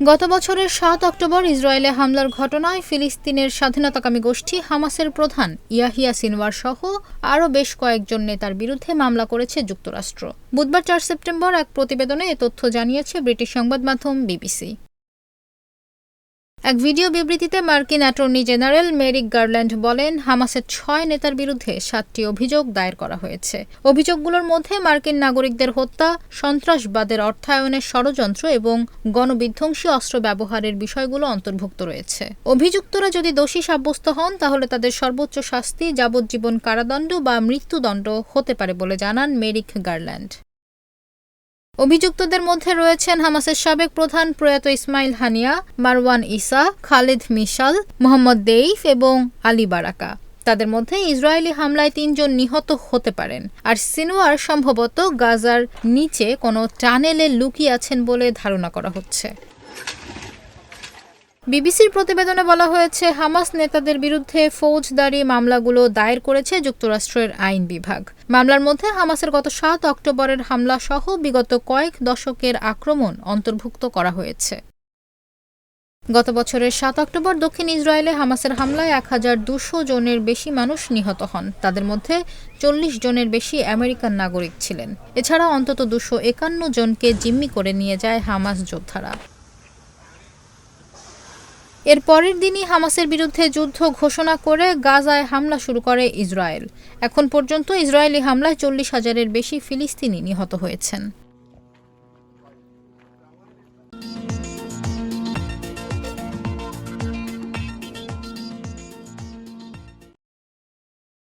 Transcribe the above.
গত বছরের সাত অক্টোবর ইসরায়েলে হামলার ঘটনায় ফিলিস্তিনের স্বাধীনতাকামী গোষ্ঠী হামাসের প্রধান ইয়াহিয়া সিনওয়ার সহ আরও বেশ কয়েকজন নেতার বিরুদ্ধে মামলা করেছে যুক্তরাষ্ট্র। বুধবার চার সেপ্টেম্বর এক প্রতিবেদনে এ তথ্য জানিয়েছে ব্রিটিশ সংবাদ মাধ্যম বিবিসি। এক ভিডিও বিবৃতিতে মার্কিন অ্যাটর্নি জেনারেল মেরিক গার্ল্যান্ড বলেন, হামাসের ছয় নেতার বিরুদ্ধে সাতটি অভিযোগ দায়ের করা হয়েছে। অভিযোগগুলোর মধ্যে মার্কিন নাগরিকদের হত্যা, সন্ত্রাসবাদের অর্থায়নের ষড়যন্ত্র এবং গণবিধ্বংসী অস্ত্র ব্যবহারের বিষয়গুলো অন্তর্ভুক্ত রয়েছে। অভিযুক্তরা যদি দোষী সাব্যস্ত হন, তাহলে তাদের সর্বোচ্চ শাস্তি, যাবজ্জীবন কারাদণ্ড বা মৃত্যুদণ্ড হতে পারে বলে জানান মেরিক গার্ল্যান্ড। অভিযুক্তদের মধ্যে রয়েছেন হামাসের সাবেক প্রধান প্রয়াত ইসমাইল হানিয়া, মারওয়ান ইসা খালেদ মিশাল, মোহাম্মদ দেইফ এবং আলী বারাকা। তাদের মধ্যে ইসরায়েলি হামলায় তিনজন নিহত হতে পারেন। আর সিনোয়ার সম্ভবত গাজার নিচে কোনো টানেলে লুকিয়ে আছেন বলে ধারণা করা হচ্ছে। বিবিসির প্রতিবেদনে বলা হয়েছে, হামাস নেতাদের বিরুদ্ধে ফৌজদারি মামলাগুলো দায়ের করেছে যুক্তরাষ্ট্রের আইন বিভাগ। মামলার মধ্যে হামাসের গত সাত অক্টোবরের হামলা সহ বিগত কয়েক দশকের আক্রমণ অন্তর্ভুক্ত করা হয়েছে। গত বছরের সাত অক্টোবর দক্ষিণ ইসরায়েলে হামাসের হামলায় এক হাজার দুশো জনের বেশি মানুষ নিহত হন। তাদের মধ্যে চল্লিশ জনের বেশি আমেরিকান নাগরিক ছিলেন। এছাড়া অন্তত দুশো একান্ন জনকে জিম্মি করে নিয়ে যায় হামাস যোদ্ধারা। এর পরের দিনই হামাসের বিরুদ্ধে যুদ্ধ ঘোষণা করে গাজায় হামলা শুরু করে ইসরায়েল। এখন পর্যন্ত ইসরায়েলি হামলায় চল্লিশ হাজারের বেশি ফিলিস্তিনি নিহত হয়েছেন।